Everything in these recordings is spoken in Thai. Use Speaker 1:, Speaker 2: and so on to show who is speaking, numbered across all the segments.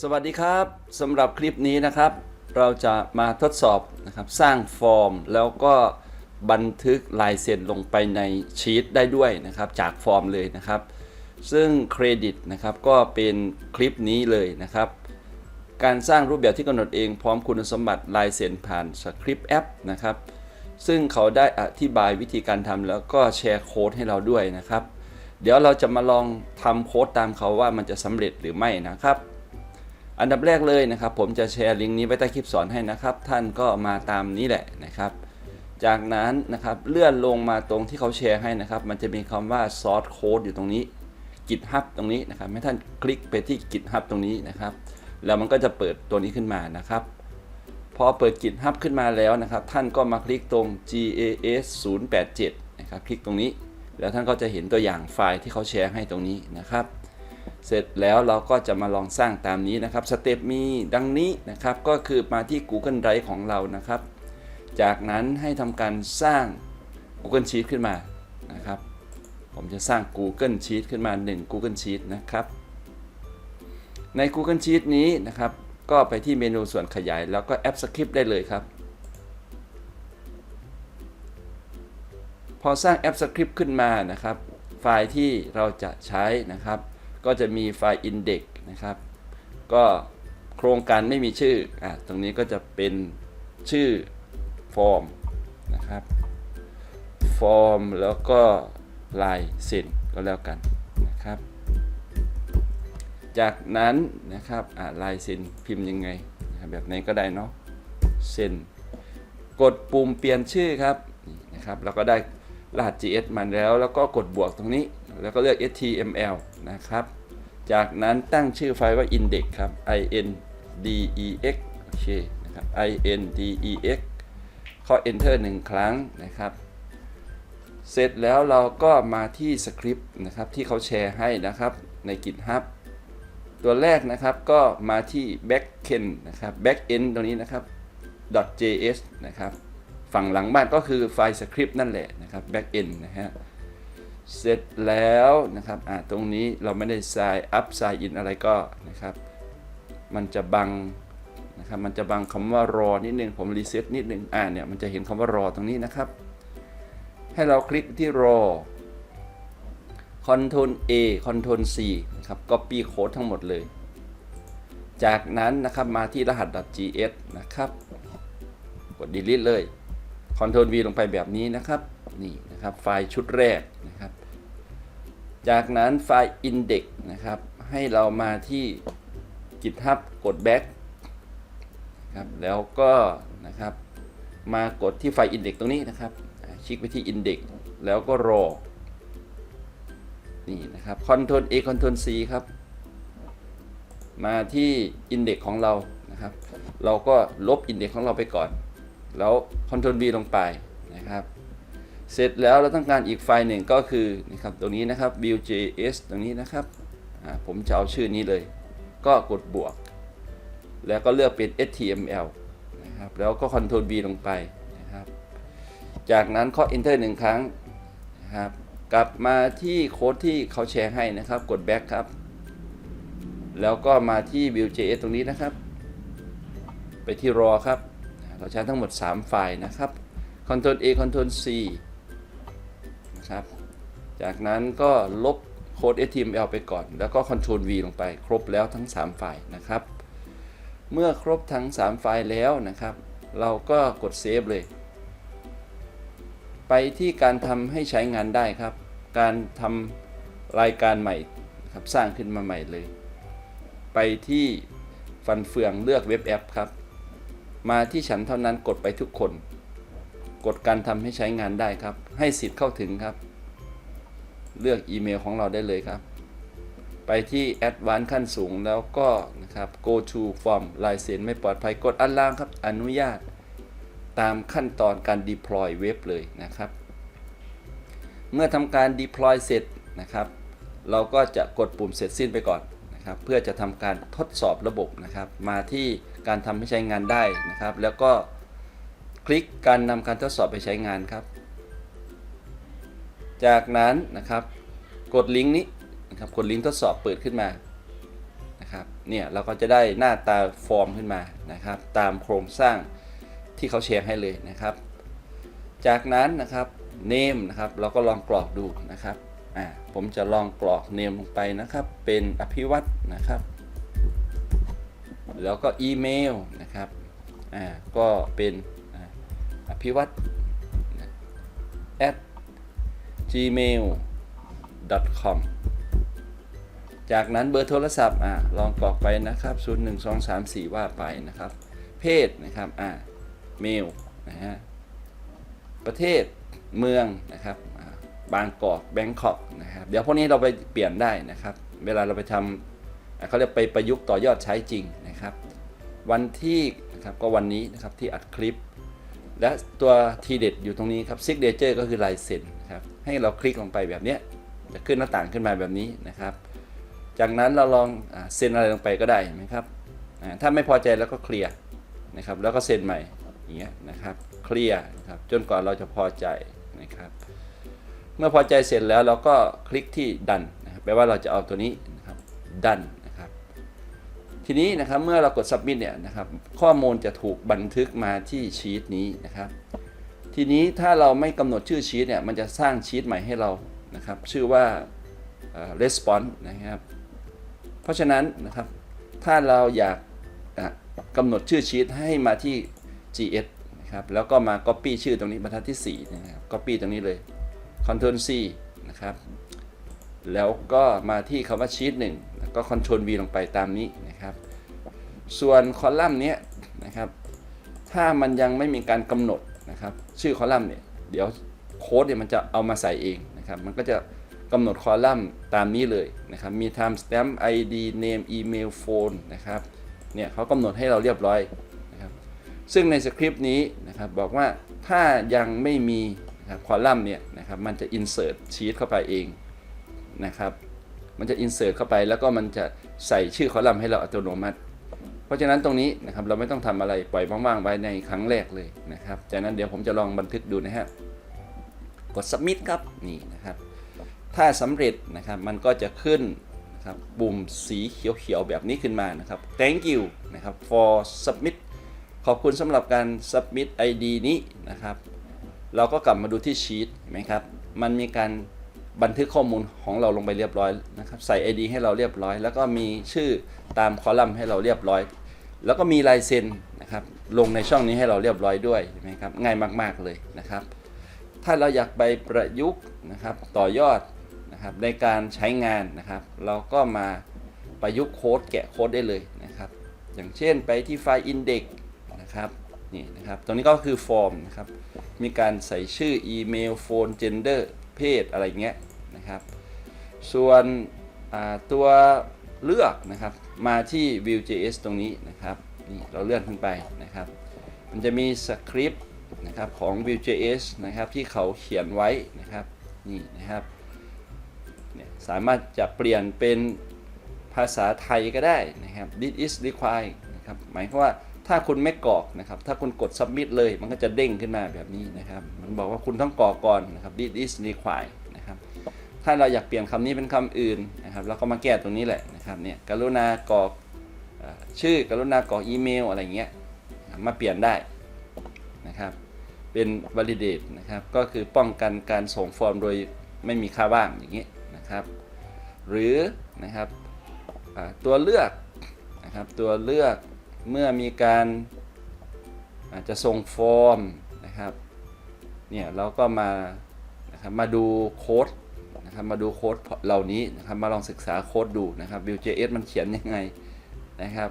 Speaker 1: สวัสดีครับสำหรับคลิปนี้นะครับ เราจะมาทดสอบนะครับสร้างฟอร์ม แล้วก็บันทึกลายเซ็นลงไปในชีตได้ด้วยนะครับ จากฟอร์มเลยนะครับ ซึ่งเครดิตนะครับก็เป็นคลิปนี้เลยนะครับ การสร้างรูปแบบที่กำหนดเองพร้อมคุณสมบัติลายเซ็นผ่านสคริปต์แอปนะครับ ซึ่งเขาได้อธิบายวิธีการทำแล้วก็แชร์โค้ดให้เราด้วยนะครับ เดี๋ยวเราจะมาลองทำโค้ดตามเขาว่ามันจะสำเร็จหรือไม่นะครับ อันดับแรกเลยนะครับ ผมจะแชร์ลิงก์นี้ไว้ใต้คลิปสอนให้นะครับ ท่านก็มาตามนี้แหละนะครับ จากนั้นนะครับเลื่อนลงมาตรงที่เขาแชร์ให้นะครับ มันจะมีคำว่า source code อยู่ตรงนี้ GitHub ตรงนี้นะครับให้ท่านคลิกไปที่ GitHub ตรงนี้นะครับ แล้วมันก็จะเปิดตัวนี้ขึ้นมานะครับพอเปิด GitHub ขึ้นมาแล้วนะครับ ท่านก็มาคลิกตรง GAS 087นะครับ คลิกตรงนี้ แล้วท่านก็จะเห็นตัวอย่างไฟล์ที่เขาแชร์ให้ตรงนี้นะครับ เสร็จแล้วเราก็จะมาลองสร้างตามนี้นะครับสเต็ปมีดังนี้นะครับก็คือมาที่ Google Drive ของเรานะครับ จากนั้นให้ทำการสร้าง Google Sheet ขึ้นมานะครับ ผมจะสร้าง Google Sheet ขึ้นมา 1 Google Sheet นะครับ ใน Google Sheet นี้นะครับ ก็ไปที่เมนูส่วนขยาย แล้วก็แอปสคริปต์ได้เลยครับพอสร้างแอปสคริปต์ขึ้นมานะครับ ไฟล์ที่เราจะใช้นะครับ ก็จะมีไฟล์ index นะครับ ก็โครงการไม่มีชื่ออะตรงนี้ก็จะเป็นชื่อฟอร์มนะครับฟอร์มแล้วก็ลายเซ็นก็แล้วกันนะครับ จากนั้นนะครับอะลายเซ็นพิมพ์ยังไง แบบไหนก็ได้เนาะเซ็นกดปุ่มเปลี่ยนชื่อครับนี่นะครับ เราก็ได้รหัส GS มาแล้ว แล้วก็กดบวกตรงนี้ แล้วก็เลือก HTML นะครับ จากนั้นตั้งชื่อไฟล์ว่า index ครับ i n d e x โอเคนะครับ i n d e x ข้อ enter หนึ่งครั้งนะครับ เสร็จแล้วเราก็มาที่สคริปต์นะครับที่เขาแชร์ให้นะครับใน GitHub ตัวแรกนะครับก็มาที่ backend นะครับ backend ตรงนี้นะครับ .js นะครับ ฝั่งหลังบ้านก็คือไฟล์สคริปต์นั่นแหละนะครับ backend นะฮะ เสร็จแล้วนะครับอ่าตรงนี้เราไม่ได้ sign up sign in อะไรก็นะครับ มันจะบังนะครับ มันจะบังคำว่ารอนิดนึง ผมรีเซ็ตนิดนึง อ่าเนี่ย มันจะเห็นคำว่ารอตรงนี้นะครับ ให้เราคลิกที่รอ Ctrl A Ctrl C นะครับ Copy Code ทั้งหมดเลย จากนั้นนะครับ มาที่รหัส .gs นะครับ กด delete เลย Ctrl V ลงไปแบบนี้นะครับ นี่นะครับ ไฟล์ชุดแรก จากนั้นไฟล์ index นะครับ ให้เรามาที่ GitHub กด back ครับแล้วก็นะครับมากดที่ไฟล์ index ตรงนี้นะครับอ่าคลิกไปที่ index แล้วก็รอ นี่นะครับ Ctrl A Ctrl C ครับ มาที่ index ของเรานะครับ เราก็ลบ index ของเราไปก่อน แล้ว Ctrl V ลงไปนะครับ เสร็จแล้วเราต้องการอีกไฟล์หนึ่งก็คือนะครับตรงนี้นะครับ Vue.js ตรงนี้นะครับผมจะเอาชื่อนี้เลย ก็กดบวก แล้วก็เลือกเป็น HTML นะครับแล้วก็ Ctrl V ลงไปนะครับ จากนั้นเคาะ Enter หนึ่งครั้งนะครับกลับมาที่โค้ดที่เขาแชร์ให้นะครับ กด Back ครับ แล้วก็มาที่ Vue.js ตรงนี้นะครับ ไปที่รอครับ เราใช้ทั้งหมด 3 ไฟล์นะครับ Ctrl A Ctrl C นะครับ จากนั้นก็ลบโค้ด HTML ไปก่อน แล้วก็ Ctrl V ลงไปครบแล้วทั้ง 3 ไฟล์นะครับ เมื่อครบทั้ง 3 ไฟล์แล้วนะครับ เราก็กดเซฟเลย ไปที่การทำให้ใช้งานได้ครับ การทำรายการใหม่ครับสร้างขึ้นมาใหม่เลย ไปที่ฟันเฟืองเลือกเว็บแอปครับ มาที่ฉันเท่านั้นกดไปทุกคน กดการทำให้ใช้งานได้ครับ ให้สิทธิ์เข้าถึงครับ เลือกอีเมลของเราได้เลยครับ ไปที่ Advanced ขั้นสูงแล้วก็นะครับ Go to Form ลายเซ็นไม่ปลอดภัยกดอันล่างครับ อนุญาต ตามขั้นตอนการ deploy เว็บเลยนะครับ เมื่อทำการ deploy เสร็จนะครับ เราก็จะกดปุ่มเสร็จสิ้นไปก่อนนะครับ เพื่อจะทำการทดสอบระบบนะครับ มาที่การทำให้ใช้งานได้นะครับ แล้วก็ คลิกการนำการทดสอบไปใช้งานครับ จากนั้นนะครับกดลิงก์นี้นะครับกดลิงก์ทดสอบเปิดขึ้นมานะครับเนี่ยเราก็จะได้หน้าตาฟอร์มขึ้นมานะครับ ตามโครงสร้างที่เขาแชร์ให้เลยนะครับ จากนั้นนะครับ name นะครับเราก็ลองกรอกดูนะครับอ่าผมจะลองกรอก name ลงไปนะครับ เป็นอภิวัตนะครับ แล้วก็อีเมลนะครับอ่าก็เป็น อ่าอภิวัต at gmail.com จากนั้นเบอร์โทรศัพท์อ่าลองกรอกไปนะครับ 0 1 2 3 4 ว่าไปนะครับ เพศนะครับอ่าเมลนะฮะประเทศเมืองนะครับบางกอกแบงคอกนะครับเดี๋ยวพวกนี้เราไปเปลี่ยนได้นะครับ เวลาเราไปทำเขาเรียกไปประยุกต์ต่อยอดใช้จริงนะครับ วันที่นะครับก็วันนี้นะครับที่อัดคลิป และตัวทีเด็ดอยู่ตรงนี้ครับ signature ก็คือลายเซ็นครับให้เราคลิกลงไปแบบนี้จะขึ้นหน้าต่างขึ้นมาแบบนี้นะครับ จากนั้นเราลองเซ็นอะไรลงไปก็ได้เห็นไหมครับถ้าไม่พอใจแล้วก็เคลียร์นะครับแล้วก็เซ็นใหม่อย่างเงี้ยนะครับเคลียร์นะครับจนกว่าเราจะพอใจนะครับ เมื่อพอใจเสร็จแล้วเราก็คลิกที่ดันนะครับแปลว่าเราจะเอาตัวนี้นะครับดัน ทีนี้นะครับเมื่อเรากด submit เนี่ยนะครับข้อมูลจะถูกบันทึกมาที่ชีตนี้นะครับ ทีนี้ถ้าเราไม่กำหนดชื่อชีตเนี่ยมันจะสร้างชีตใหม่ให้เรานะครับ ชื่อว่า response นะครับ เพราะฉะนั้นนะครับถ้าเราอยากกำหนดชื่อชีตให้มาที่ GS นะครับแล้วก็มา copy ชื่อตรงนี้บรรทัดที่4นะครับ copy ตรงนี้เลย control c นะครับแล้วก็มาที่คำว่าชีตหนึ่งแล้วก็ Ctrl V ลงไปตามนี้นะ ส่วนคอลัมน์นี้นะครับ ถ้ามันยังไม่มีการกำหนดนะครับ ชื่อคอลัมน์เนี่ย เดี๋ยวโค้ดเนี่ยมันจะเอามาใส่เองนะครับ มันก็จะกำหนดคอลัมน์ตามนี้เลยนะครับ มี time stamp ID name email phone นะครับ เนี่ยเขากำหนดให้เราเรียบร้อยนะครับ ซึ่งในสคริปต์นี้นะครับบอกว่าถ้ายังไม่มีนะครับคอลัมน์เนี่ยนะครับ มันจะ insert sheet เข้าไปเองนะครับ มันจะ insert เข้าไปแล้วก็มันจะใส่ชื่อคอลัมน์ให้เราอัตโนมัติ ราะฉะนั้นตรงนี้นะครับเราไม่ต้องทำอะไรปล่อยว่างๆไว้ในครั้งแรกเลยนะครับจากนั้นเดี๋ยวผมจะลองบันทึกดูนะฮะกด submit ครับนี่นะครับ ถ้าสำเร็จนะครับมันก็จะขึ้นนะครับปุ่มสีเขียวๆแบบนี้ขึ้นมานะครับ thank you นะครับ for submit ขอบคุณสำหรับการ submit ID นี้นะครับ เราก็กลับมาดูที่ชีตเห็นไหมครับ มันมีการบันทึกข้อมูลของเราลงไปเรียบร้อยนะครับ ใส่ ID ให้เราเรียบร้อย แล้วก็มีชื่อตามคอลัมน์ให้เราเรียบร้อย แล้วก็มีลายเซ็นนะครับลงในช่องนี้ให้เราเรียบร้อยด้วยเห็นไหมครับง่ายมากๆเลยนะครับ ถ้าเราอยากไปประยุกต์นะครับต่อยอดนะครับในการใช้งานนะครับ เราก็มาประยุกต์โค้ดแกะโค้ดได้เลยนะครับ อย่างเช่นไปที่ไฟล์ index นะครับนี่นะครับตรงนี้ก็คือฟอร์มนะครับมีการใส่ชื่ออีเมลโฟนเจนเดอร์เพศอะไรเงี้ยนะครับ ส่วนตัวเลือกนะครับ มาที่ Vue.js ตรงนี้นะครับนี่เราเลื่อนขึ้นไปนะครับ มันจะมีสคริปต์นะครับของ Vue.js นะครับที่เขาเขียนไว้นะครับนี่นะครับเนี่ยสามารถจะเปลี่ยนเป็นภาษาไทยก็ได้นะครับ this is required นะครับหมายความว่าถ้าคุณไม่กรอกนะครับ ถ้าคุณกด submit เลย มันก็จะเด้งขึ้นมาแบบนี้นะครับ มันบอกว่าคุณต้องกรอกก่อนนะครับ this is required นะครับ ถ้าเราอยากเปลี่ยนคำนี้เป็นคำอื่น นะครับเราก็มาแก้ตรงนี้แหละนะครับเนี่ยกรุณากรอกเอ่อชื่อกรุณากรอกอีเมลอะไรเงี้ยมาเปลี่ยนได้นะครับเป็น validate นะครับก็คือป้องกันการส่งฟอร์มโดยไม่มีค่าว่างอย่างนี้นะครับหรือนะครับตัวเลือกนะครับตัวเลือกเมื่อมีการอาจจะส่งฟอร์มนะครับเนี่ยเราก็มานะครับมาดูโค้ด นะครับมาดูโค้ดเหล่านี้นะครับมาลองศึกษาโค้ดดูนะครับ Vue.js มันเขียนยังไงนะครับ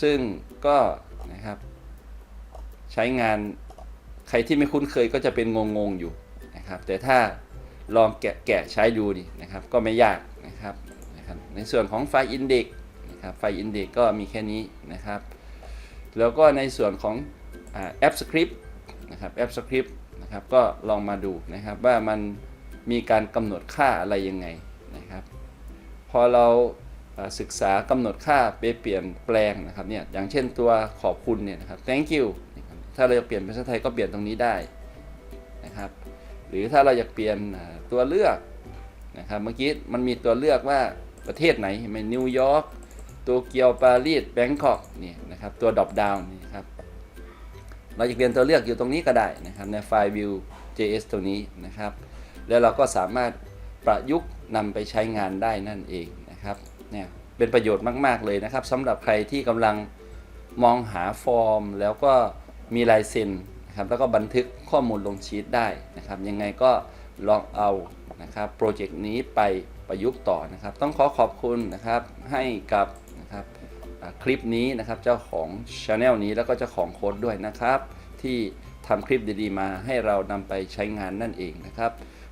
Speaker 1: ซึ่งก็นะครับ ใช้งานใครที่ไม่คุ้นเคยก็จะเป็นงงๆอยู่นะครับ แต่ถ้าลองแกะแกะใช้ดูดินะครับ ก็ไม่ยากนะครับนะครับ ในส่วนของไฟล์ index นะครับ ไฟล์ index ก็มีแค่นี้นะครับ แล้วก็ในส่วนของแอปสคริปต์นะครับแอปสคริปต์นะครับก็ลองมาดูนะครับว่ามัน มีการกำหนดค่าอะไรยังไงนะครับ พอเราศึกษากำหนดค่าไปเปลี่ยนแปลงนะครับเนี่ยอย่างเช่นตัวขอบคุณเนี่ยนะครับ thank you บถ้าเราจะเปลี่ยนเป็นภาษาไทยก็เปลี่ยนตรงนี้ได้นะครับ หรือถ้าเราอยากเปลี่ยนตัวเลือกนะครับเมื่อกี้มันมีตัวเลือกว่าประเทศไหนเห็นไหมนิวยอร์กตัวเกียวปารีสแบงคอกนี่นะครับตัวดรอปดาวนี่ครับเราจะเปลี่ยนตัวเลือกอยู่ตรงนี้ก็ได้นะครับในไฟล์ view js ตัวนี้นะครับ แล้วเราก็สามารถประยุกต์นำไปใช้งานได้นั่นเองนะครับเนี่ยเป็นประโยชน์มาก ๆ เลยนะครับสำหรับใครที่กำลังมองหาฟอร์ม แล้วก็มีลายเซ็นนะครับแล้วก็บันทึกข้อมูลลงชีตได้นะครับ ยังไงก็ลองเอานะครับโปรเจกต์นี้ไปประยุกต์ต่อนะครับ ต้องขอขอบคุณนะครับให้กับนะครับคลิปนี้นะครับเจ้าของ Channel นี้แล้วก็เจ้าของโค้ดด้วยนะครับ ที่ทำคลิปดีๆมาให้เรานำไปใช้งานนั่นเองนะครับ